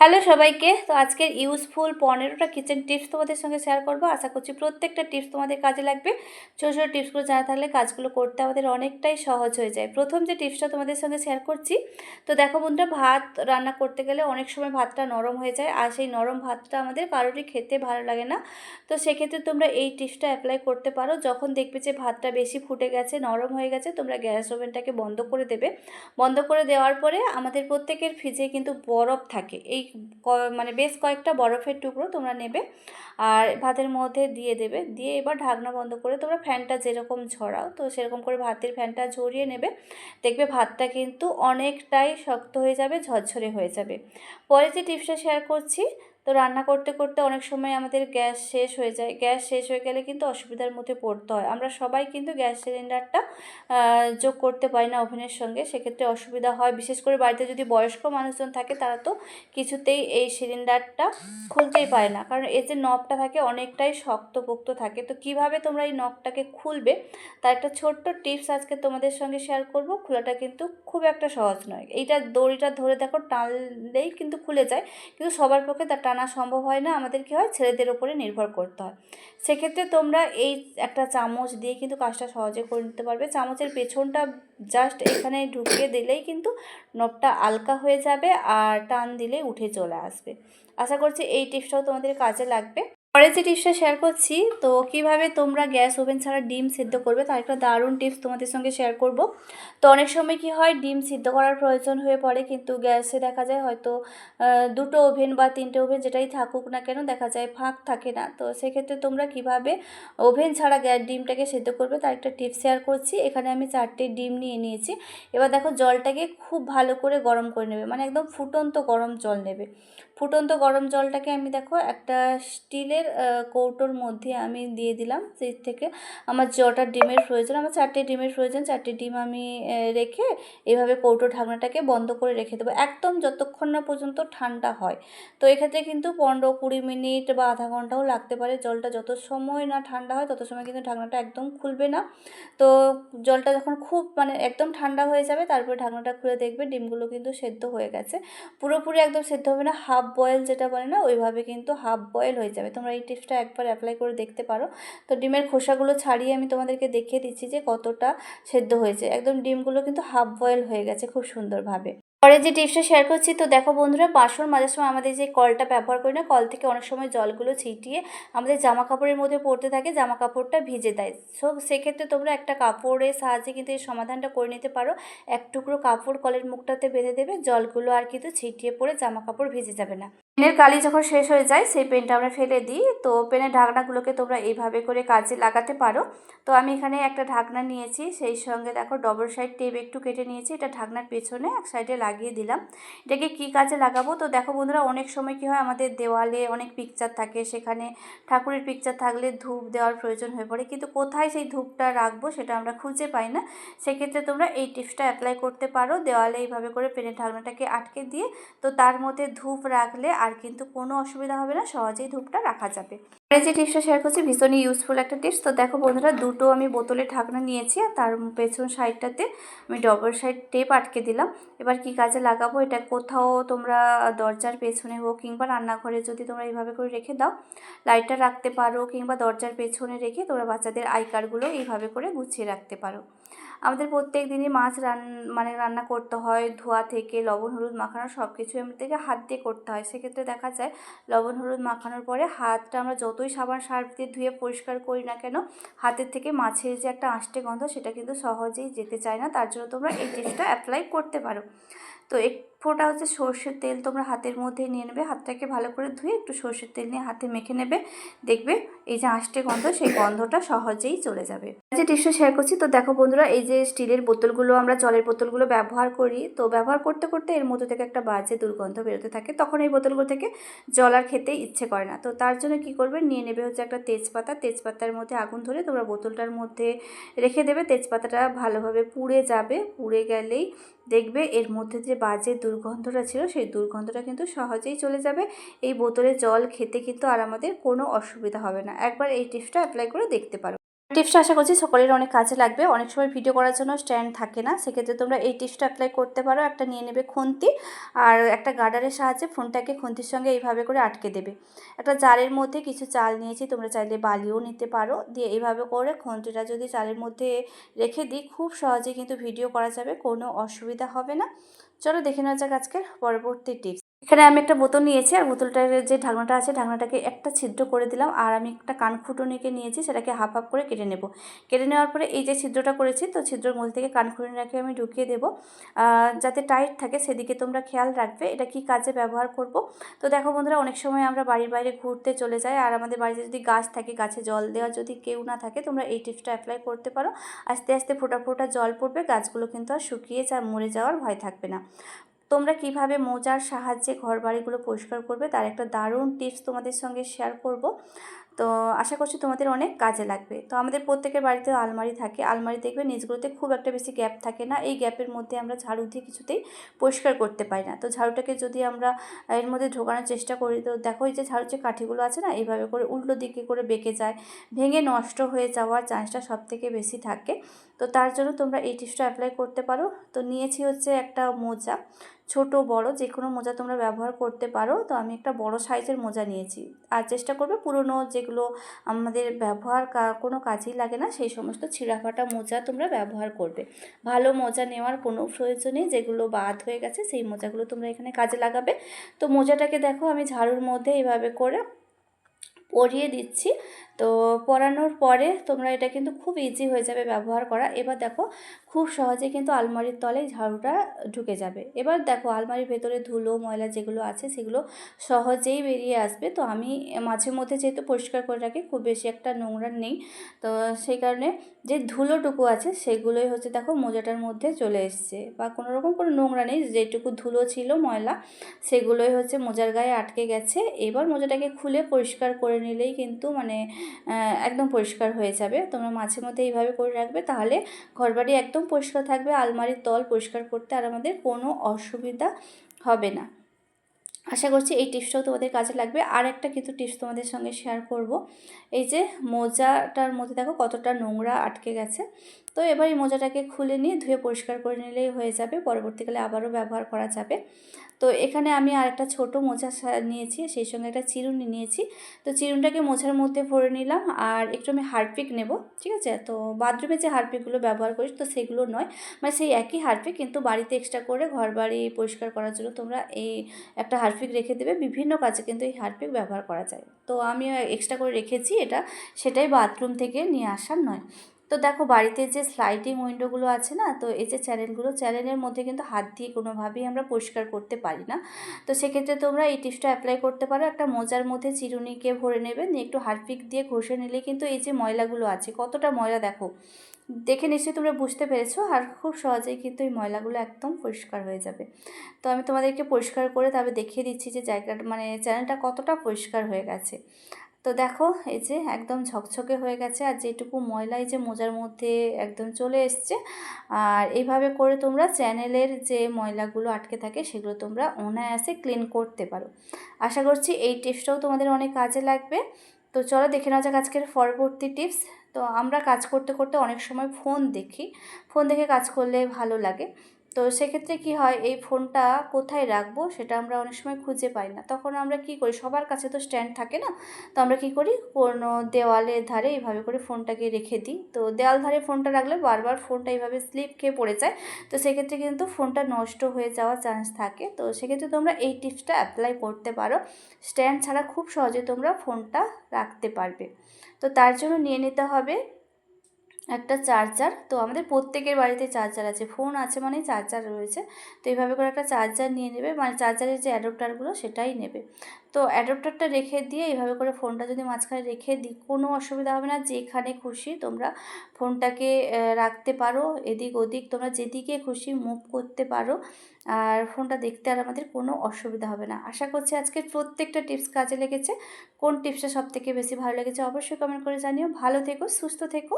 Hello সবাইকে, তো আজকের ইউজফুল পনেরোটা কিচেন টিপস তোমাদের সঙ্গে শেয়ার করব। আশা করছি প্রত্যেকটা টিপস তোমাদের কাজে লাগবে। ছোটো ছোটো টিপসগুলো জানা থাকলে কাজগুলো করতে আমাদের অনেকটাই সহজ হয়ে যায়। প্রথম যে টিপসটা তোমাদের সঙ্গে শেয়ার করছি, তো দেখো বন্ধুরা, ভাত রান্না করতে গেলে অনেক সময় ভাতটা নরম হয়ে যায় আর সেই নরম ভাতটা আমাদের কারোরই খেতে ভালো লাগে না। তো সেক্ষেত্রে তোমরা এই টিপসটা অ্যাপ্লাই করতে পারো। যখন দেখবে যে ভাতটা বেশি ফুটে গেছে, নরম হয়ে গেছে, তোমরা গ্যাস ওভেনটাকে বন্ধ করে দেবে। বন্ধ করে দেওয়ার পরে আমাদের প্রত্যেকের ফ্রিজে কিন্তু বরফ থাকে। এই মানে বেশ কয়েকটা বরফের টুকরো তোমরা নেবে আর ভাতের মধ্যে দিয়ে দেবে। দিয়ে এবার ঢাকনা বন্ধ করে তোমরা ফ্যানটা যেরকম ঝরাও, তো সেরকম করে ভাতের ফ্যানটা ঝরিয়ে নেবে। দেখবে ভাতটা কিন্তু অনেকটাই শক্ত হয়ে যাবে, ঝরঝরে হয়ে যাবে। পরে যে টিপসটা শেয়ার করছি তো রান্না করতে করতে অনেক সময় আমাদের গ্যাস শেষ হয়ে যায়। গ্যাস শেষ হয়ে গেলে কিন্তু অসুবিধার মধ্যে পড়তে হয়। আমরা সবাই কিন্তু গ্যাস সিলিন্ডারটা যোগ করতে পারি না ওভেনের সঙ্গে। সেক্ষেত্রে অসুবিধা হয়। বিশেষ করে বাড়িতে যদি বয়স্ক মানুষজন থাকে, তারা তো কিছুতেই এই সিলিন্ডারটা খুলতেই পারে না। কারণ এর যে নবটা থাকে, অনেকটাই শক্তপোক্ত থাকে। তো কীভাবে তোমরা এই নবটাকে খুলবে? তার একটা ছোট্ট টিপস আজকে তোমাদের সঙ্গে শেয়ার করব। খোলাটা কিন্তু খুব একটা সহজ নয়। এইটা দড়িটা ধরে দেখো, টানলেই কিন্তু খুলে যায়। কিন্তু সবার পক্ষে তা টানা সম্ভব হয় না, আমাদের কী হয়? ছেলেদের ওপরে নির্ভর করতে হয়। সেক্ষেত্রে তোমরা এই একটা চামচ দিয়ে কিন্তু কাজটা সহজে করে নিতে পারবে। চামচের পেছনটা জাস্ট এখানে ঢুকিয়ে দিলেই কিন্তু নবটা আলকা হয়ে যাবে আর টান দিলে উঠে চলে আসবে। আশা করছি এই টিপসটাও তোমাদের কাজে লাগবে। পরে যে টিপসটা শেয়ার করছি, তো কীভাবে তোমরা গ্যাস ওভেন ছাড়া ডিম সিদ্ধ করবে, তার একটা দারুণ টিপস তোমাদের সঙ্গে শেয়ার করব। তো অনেক সময় কি হয়, ডিম সিদ্ধ করার প্রয়োজন হয়ে পড়ে, কিন্তু গ্যাসে দেখা যায় হয়তো দুটো ওভেন বা তিনটে ওভেন যেটাই থাকুক না কেন দেখা যায় ফাঁক থাকে না। তো সেক্ষেত্রে তোমরা কীভাবে ওভেন ছাড়া গ্যাস ডিমটাকে সেদ্ধ করবে, তার একটা টিপস শেয়ার করছি। এখানে আমি চারটে ডিম নিয়ে নিয়েছি। এবার দেখো জলটাকে খুব ভালো করে গরম করে নেবে মানে একদম ফুটন্ত গরম জল নেবে। ফুটন্ত গরম জলটাকে আমি দেখো একটা স্টিলের কৌটোর মধ্যে আমি দিয়ে দিলাম। সেই থেকে আমার যটা ডিমের প্রয়োজন, আমার চারটে ডিমের প্রয়োজন, চারটে ডিম আমি রেখে এভাবে কৌটো ঢাকনাটাকে বন্ধ করে রেখে দেবো। একদম যতক্ষণ না পর্যন্ত ঠান্ডা হয়। তো এক্ষেত্রে কিন্তু পনেরো কুড়ি মিনিট বা আধা ঘন্টাও লাগতে পারে। জলটা যত সময় না ঠান্ডা হয়, তত সময় কিন্তু ঢাকনাটা একদম খুলবে না। তো জলটা যখন খুব মানে একদম ঠান্ডা হয়ে যাবে, তারপরে ঢাকনাটা খুলে দেখবে ডিমগুলো কিন্তু সেদ্ধ হয়ে গেছে। পুরোপুরি একদম সেদ্ধ হবে না, হাফ বয়েল যেটা বলে না, ওইভাবে কিন্তু হাফ বয়েল হয়ে যাবে। তোমরা এই টিপসটা একবার অ্যাপ্লাই করে দেখতে পারো। তো ডিমের খোসাগুলো ছাড়িয়ে আমি তোমাদেরকে দেখিয়ে দিচ্ছি যে কতটা সেদ্ধ হয়েছে। একদম ডিমগুলো কিন্তু হাফ বয়েল হয়ে গেছে খুব সুন্দরভাবে। পরে যে টিপসটা শেয়ার করছি, তো দেখো বন্ধুরা বাসন মাঝে সময় আমাদের যে কলটা ব্যবহার করি না কল থেকে অনেক সময় জলগুলো ছিটিয়ে আমাদের জামা কাপড়ের মধ্যে পড়তে থাকে জামা কাপড়টা ভিজে দেয় সো সেক্ষেত্রে তোমরা একটা কাপড়ের সাহায্যে কিন্তু এই সমাধানটা করে নিতে পারো। এক টুকরো কাপড় কলের মুখটাতে বেঁধে দেবে, জলগুলো আর কিন্তু ছিটিয়ে পড়ে জামা কাপড় ভিজে যাবে না। পেনের কালি যখন শেষ হয়ে যায়, সেই পেনটা আমরা ফেলে দিই। তো পেনের ঢাকনাগুলোকে তোমরা এইভাবে করে কাজে লাগাতে পারো। তো আমি এখানে একটা ঢাকনা নিয়েছি, সেই সঙ্গে দেখো ডবল সাইড টেপ একটু কেটে নিয়েছি, এটা ঢাকনার পেছনে, এক সাইডে লাগিয়ে দিলাম। এটাকে কী কাজে লাগাবো? তো দেখো বন্ধুরা, অনেক সময় কী হয়, আমাদের দেওয়ালে অনেক পিকচার থাকে, সেখানে ঠাকুরের পিকচার থাকলে ধূপ দেওয়ার প্রয়োজন হয়ে পড়ে। কিন্তু কোথায় সেই ধূপটা রাখব সেটা আমরা খুঁজে পাই না। সেক্ষেত্রে তোমরা এই টিপসটা অ্যাপ্লাই করতে পারো। দেওয়ালে এইভাবে করে পেনের ঢাকনাটাকে আটকে দিয়ে, তো তার মধ্যে ধূপ রাখলে আর কিন্তু কোনো অসুবিধা হবে না, সহজেই ধূপটা রাখা যাবে। পরে যে টিপসটা শেয়ার করছি, ভীষণই ইউজফুল একটা টিপস তো দেখো বন্ধুরা, দুটো আমি বোতলে ঢাকনা নিয়েছি আর তার পেছন সাইডটাতে আমি ডবল সাইড টেপ আটকে দিলাম। এবার কি কাজে লাগাবো? এটা কোথাও তোমরা দরজার পেছনে হোক কিংবা রান্নাঘরে যদি তোমরা এইভাবে করে রেখে দাও লাইটটা রাখতে পারো কিংবা দরজার পেছনে রেখে তোমরা বাচ্চাদের আই কার্ডগুলো এইভাবে করে গুছিয়ে রাখতে পারো। আমাদের প্রত্যেক দিনই মাছ রান মানে রান্না করতে হয়, ধোয়া থেকে লবণ, হলুদ মাখানো সব কিছু থেকে হাত দিয়ে করতে হয়। সেক্ষেত্রে দেখা যায় লবণ, হলুদ মাখানোর পরে হাতটা আমরা যতই সাবান, সার্ফ দিয়ে ধুয়ে পরিষ্কার করি না কেন, হাতের থেকে মাছের যে একটা আষ্টে গন্ধ সেটা কিন্তু সহজেই যেতে চায় না। তার জন্য তোমরা এই টিপসটা অ্যাপ্লাই করতে পারো। তো এক ফোঁটা হচ্ছে সর্ষের তেল তোমরা হাতের মধ্যে নিয়ে নেবে। হাতটাকে ভালো করে ধুয়ে একটু সর্ষের তেল নিয়ে হাতে মেখে নেবে। দেখবে এই যে আষ্টে গন্ধ, সেই গন্ধটা সহজেই চলে যাবে। যে টিপসটা শেয়ার করছি, তো দেখো বন্ধুরা, এই যে স্টিলের বোতলগুলো আমরা জলের বোতলগুলো ব্যবহার করি, তো ব্যবহার করতে করতে এর মধ্যে থেকে একটা বাজে দুর্গন্ধ বেরোতে থাকে। তখন এই বোতলগুলো থেকে জল আর খেতে ইচ্ছে করে না। তো তার জন্য কি করবে, নিয়ে নেবে হচ্ছে একটা তেজপাতা। তেজপাতার মধ্যে আগুন ধরে তোমরা বোতলটার মধ্যে রেখে দেবে। তেজপাতাটা ভালোভাবে পুড়ে যাবে। পুড়ে গেলেই দেখবে এর মধ্যে যে বাজে দুর্গন্ধটা ছিল, সেই দুর্গন্ধটা কিন্তু সহজেই চলে যাবে। এই বোতলে জল খেতে কিন্তু আর আমাদের কোনো অসুবিধা হবে না। একবার এই টিপসটা অ্যাপ্লাই করে দেখতে পারো। টিপসটা আশা করছি সকলের অনেক কাজে লাগবে। অনেক সময় ভিডিও করার জন্য স্ট্যান্ড থাকে না। সেক্ষেত্রে তোমরা এই টিপসটা অ্যাপ্লাই করতে পারো। একটা নিয়ে নেবে খুন্তি আর একটা গার্ডারের সাহায্যে ফোনটাকে খুন্তির সঙ্গে এইভাবে করে আটকে দেবে। একটা জারের মধ্যে কিছু চাল নিয়েছি, তোমরা চাইলে বালিও নিতে পারো। দিয়ে এইভাবে করে খুন্তিটা যদি চালের মধ্যে রেখে দিই, খুব সহজেই কিন্তু ভিডিও করা যাবে, কোনো অসুবিধা হবে না। চলো দেখে নেওয়া যাক আজকের পরবর্তী টিপস এখানে আমি একটা বোতল নিয়েছি, আর বোতলটার যে ঢাকনাটা আছে, ঢাকনাটাকে একটা ছিদ্র করে দিলাম, আর আমি একটা কানখুটনিকে নিয়েছি, সেটাকে হাফ হাফ করে কেটে নেব। কেটে নেওয়ার পরে এই যে ছিদ্রটা করেছি, তো ছিদ্রের মধ্যে থেকে কানখুটনিটাকে আমি ঢুকিয়ে দেবো। যাতে টাইট থাকে, সেদিকে তোমরা খেয়াল রাখবে, এটা কি কাজে ব্যবহার করব। তো দেখো বন্ধুরা, অনেক সময় আমরা বাড়ির বাইরে ঘুরতে চলে যাই, আর আমাদের বাড়িতে যদি গাছ থাকে, গাছে জল দেওয়া যদি কেউ না থাকে, তোমরা এই টিপসটা অ্যাপ্লাই করতে পারো। আস্তে আস্তে ফোটা ফোটা জল পড়বে, গাছগুলো কিন্তু আর শুকিয়ে যা মরে যাওয়ার ভয় থাকবে না। তোমরা কীভাবে মোজার সাহায্যে ঘর বাড়িগুলো পরিষ্কার করবে তার একটা দারুণ টিপস তোমাদের সঙ্গে শেয়ার করব। তো আশা করছি তোমাদের অনেক কাজে লাগবে। তো আমাদের প্রত্যেকের বাড়িতে আলমারি থাকে। আলমারি দেখবে নিজগুলোতে খুব একটা বেশি গ্যাপ থাকে না। এই গ্যাপের মধ্যে আমরা ঝাড়ু দিয়ে কিছুতেই পরিষ্কার করতে পারি না। তো ঝাড়ুটাকে যদি আমরা এর মধ্যে ঢোকানোর চেষ্টা করি, তো দেখো এই যে ঝাড়ুর যে কাঠিগুলো আছে না, এইভাবে করে উল্টো দিকে করে বেঁকে যায়। ভেঙে নষ্ট হয়ে যাওয়ার চান্সটা সব থেকে বেশি থাকে। তো তার জন্য তোমরা এই টিপসটা অ্যাপ্লাই করতে পারো। তো নিয়েছি হচ্ছে একটা মোজা। ছোট, বড় যে কোনো মোজা তোমরা ব্যবহার করতে পারো। তো আমি একটা বড় সাইজের মোজা নিয়েছি। আর চেষ্টা করবে পুরনো যেগুলো আমাদের ব্যবহার কোনো কাজেই লাগে না, সেই সমস্ত ছিঁড়া ফাটা মোজা তোমরা ব্যবহার করবে। ভালো মোজা নেওয়ার কোনো প্রয়োজন নেই, যেগুলো বাদ হয়ে গেছে, সেই মোজাগুলো তোমরা এখানে কাজে লাগাবে। তো মোজাটাকে দেখো, আমি ঝাড়ুর মধ্যে এইভাবে করে পরিয়ে দিচ্ছি। তো পরানোর পরে তোমরা এটা কিন্তু খুব ইজি হয়ে যাবে ব্যবহার করা। এবার দেখো, খুব সহজে কিন্তু আলমারির তলে ঝাড়ুটা ঢুকে যাবে। এবার দেখো, আলমারির ভেতরে ধুলো, ময়লা যেগুলো আছে, সেগুলো সহজেই বেরিয়ে আসবে। তো আমি মাঝে মধ্যে যেহেতু পরিষ্কার করে রাখি, খুব বেশি একটা নোংরা নেই। তো সেই কারণে যে ধুলোটুকু আছে, সেগুলোই হচ্ছে দেখো মোজাটার মধ্যে চলে এসছে। বা কোনো রকম কোনো নোংরা নেই, যেটুকু ধুলো ছিল, ময়লা, সেগুলোই হচ্ছে মোজার গায়ে আটকে গেছে। এবার মোজাটাকে খুলে পরিষ্কার করে নিলেই কিন্তু মানে একদম পরিষ্কার হয়ে যাবে। তোমরা মাঝে মধ্যে এইভাবে করে রাখবে, তাহলে ঘরবাড়ি একদম পরিষ্কার থাকবে, আলমারির তল পরিষ্কার করতে আর আমাদের কোনো অসুবিধা হবে না। আশা করছি এই টিপসটাও তোমাদের কাজে লাগবে। আর একটা কিন্তু টিপস তোমাদের সঙ্গে শেয়ার করব। এই যে মোজাটার মধ্যে দেখো কতটা নোংরা আটকে গেছে। তো এবার এই মোজাটাকে খুলে নিয়ে ধুয়ে পরিষ্কার করে নিলেই হয়ে যাবে। পরবর্তীকালে আবারও ব্যবহার করা যাবে। তো এখানে আমি আর একটা ছোটো মোজা নিয়েছি, সেই সঙ্গে একটা চিরুনি নিয়েছি। তো চিরুনটাকে মোজার মধ্যে ভরে নিলাম আর একটু আমি হারপিক নেব, ঠিক আছে? তো বাথরুমে যে হারপিকগুলো ব্যবহার করিস তো সেগুলো নয়। মানে সেই একই হারপিক, কিন্তু বাড়িতে এক্সট্রা করে ঘর বাড়ি পরিষ্কার করার জন্য তোমরা এই একটা হারপিক রেখে দেবে। বিভিন্ন কাজে কিন্তু এই হারপিক ব্যবহার করা যায়। তো আমি এক্সট্রা করে রেখেছি এটা। সেটাই বাথরুম থেকে নিয়ে আসার নয়। তো দেখো বাড়িতে যে স্লাইডিং উইন্ডোগুলো আছে না, তো এই যে চ্যানেলগুলো চ্যানেলের মধ্যে কিন্তু হাত দিয়ে কোনোভাবেই আমরা পরিষ্কার করতে পারি না। তো সেক্ষেত্রে তোমরা এই টিপসটা অ্যাপ্লাই করতে পারো। একটা মোজার মধ্যে চিরুনিকে ভরে নেবে, নিয়ে একটু হারপিক দিয়ে ঘষে নিলে কিন্তু এই যে ময়লাগুলো আছে, কতটা ময়লা দেখো, দেখে নিশ্চয়ই তোমরা বুঝতে পেরেছ আর খুব সহজেই কিন্তু এই ময়লাগুলো একদম পরিষ্কার হয়ে যাবে। তো আমি তোমাদেরকে পরিষ্কার করে তবে দেখিয়ে দিচ্ছি যে জায়গাটা মানে চ্যানেলটা কতটা পরিষ্কার হয়ে গেছে। তো দেখো, এই যে একদম ঝকঝকে হয়ে গেছে আর যেটুকু ময়লা এই যে মোজার মধ্যে একদম চলে এসছে, আর এইভাবে করে তোমরা চ্যানেলের যে ময়লাগুলো আটকে থাকে সেগুলো তোমরা অনায়াসে ক্লিন করতে পারো। আশা করছি এই টিপসটাও তোমাদের অনেক কাজে লাগবে। তো চলো দেখে নেওয়া যাক আজকের পরবর্তী টিপস। তো আমরা কাজ করতে করতে অনেক সময় ফোন দেখি। ফোন দেখে কাজ করলে ভালো লাগে। তো সেক্ষেত্রে কি হয়, এই ফোনটা কোথায় রাখব সেটা আমরা অনেক সময় খুঁজে পাই না। তখন আমরা কি করি, সবার কাছে তো স্ট্যান্ড থাকে না, তো আমরা কি করি, কোনো দেওয়ালের ধারে এইভাবে করে ফোনটাকে রেখে দিই। তো দেওয়াল ধারে ফোনটা রাখলে বারবার ফোনটা এইভাবে স্লিপ খেয়ে পড়ে যায়, তো সেক্ষেত্রে কিন্তু ফোনটা নষ্ট হয়ে যাওয়ার চান্স থাকে। তো সেক্ষেত্রে তোমরা এই টিপসটা অ্যাপ্লাই করতে পারো। স্ট্যান্ড ছাড়া খুব সহজে তোমরা ফোনটা রাখতে পারবে। তো তার জন্য নিয়ে নিতে হবে একটা চার্জার, তো আমাদের প্রত্যেকের বাড়িতে চার্জার আছে, ফোন আছে মানে চার্জার রয়েছে, তো এইভাবে করে একটা চার্জার নিয়ে নেবে মানে চার্জারের যে অ্যাডপ্টারগুলো সেটাই নেবে। তো অ্যাডপ্টারটা রেখে দিয়ে এইভাবে করে ফোনটা যদি মাঝখানে রেখে দিই, কোনো অসুবিধা হবে না, যেখানে খুশি তোমরা ফোনটাকে রাখতে পারো, এদিক ওদিক তোমরা যেদিকে খুশি মুভ করতে পারো, আর ফোনটা দেখতে আর আমাদের কোনো অসুবিধা হবে না। আশা করছি আজকের প্রত্যেকটা টিপস কাজে লেগেছে। কোন টিপসটা সব থেকে বেশি ভালো লেগেছে অবশ্যই কমেন্ট করে জানিও। ভালো থেকো, সুস্থ থেকো।